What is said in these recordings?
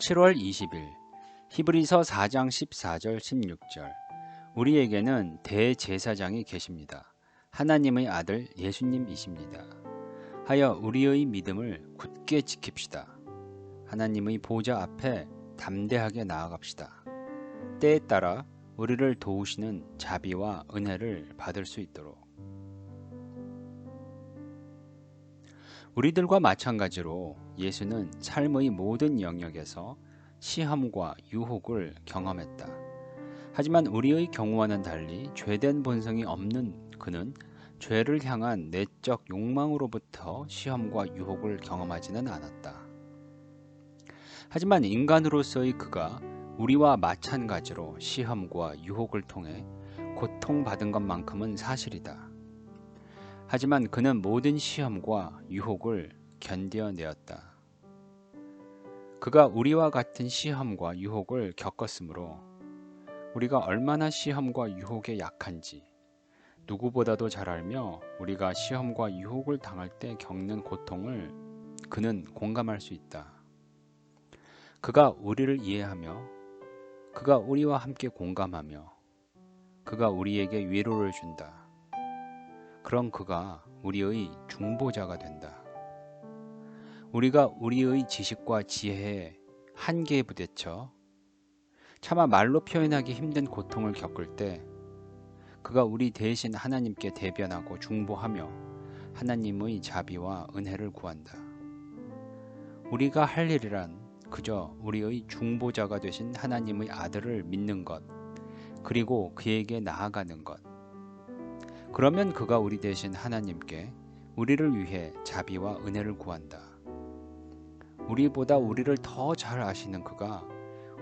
7월 20일 히브리서 4장 14절 16절 우리에게는 대제사장이 계십니다. 하나님의 아들 예수님이십니다. 하여 우리의 믿음을 굳게 지킵시다. 하나님의 보좌 앞에 담대하게 나아갑시다. 때에 따라 우리를 도우시는 자비와 은혜를 받을 수 있도록 우리들과 마찬가지로 예수는 삶의 모든 영역에서 시험과 유혹을 경험했다. 하지만 우리의 경우와는 달리 죄된 본성이 없는 그는 죄를 향한 내적 욕망으로부터 시험과 유혹을 경험하지는 않았다. 하지만 인간으로서의 그가 우리와 마찬가지로 시험과 유혹을 통해 고통받은 것만큼은 사실이다. 하지만 그는 모든 시험과 유혹을 견뎌내었다. 그가 우리와 같은 시험과 유혹을 겪었으므로 우리가 얼마나 시험과 유혹에 약한지 누구보다도 잘 알며 우리가 시험과 유혹을 당할 때 겪는 고통을 그는 공감할 수 있다. 그가 우리를 이해하며 그가 우리와 함께 공감하며 그가 우리에게 위로를 준다. 그런 그가 우리의 중보자가 된다. 우리가 우리의 지식과 지혜에 한계에 부딪혀 차마 말로 표현하기 힘든 고통을 겪을 때 그가 우리 대신 하나님께 대변하고 중보하며 하나님의 자비와 은혜를 구한다. 우리가 할 일이란 그저 우리의 중보자가 되신 하나님의 아들을 믿는 것, 그리고 그에게 나아가는 것. 그러면 그가 우리 대신 하나님께 우리를 위해 자비와 은혜를 구한다. 우리보다 우리를 더 잘 아시는 그가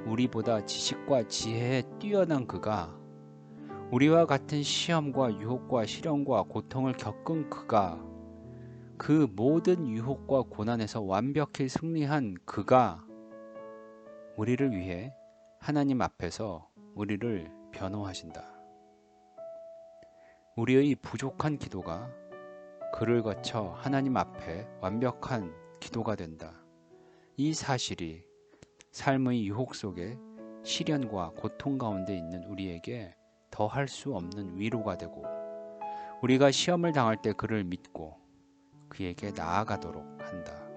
우리보다 지식과 지혜에 뛰어난 그가 우리와 같은 시험과 유혹과 시련과 고통을 겪은 그가 그 모든 유혹과 고난에서 완벽히 승리한 그가 우리를 위해 하나님 앞에서 우리를 변호하신다. 우리의 부족한 기도가 그를 거쳐 하나님 앞에 완벽한 기도가 된다. 이 사실이 삶의 유혹 속에 시련과 고통 가운데 있는 우리에게 더할 수 없는 위로가 되고 우리가 시험을 당할 때 그를 믿고 그에게 나아가도록 한다.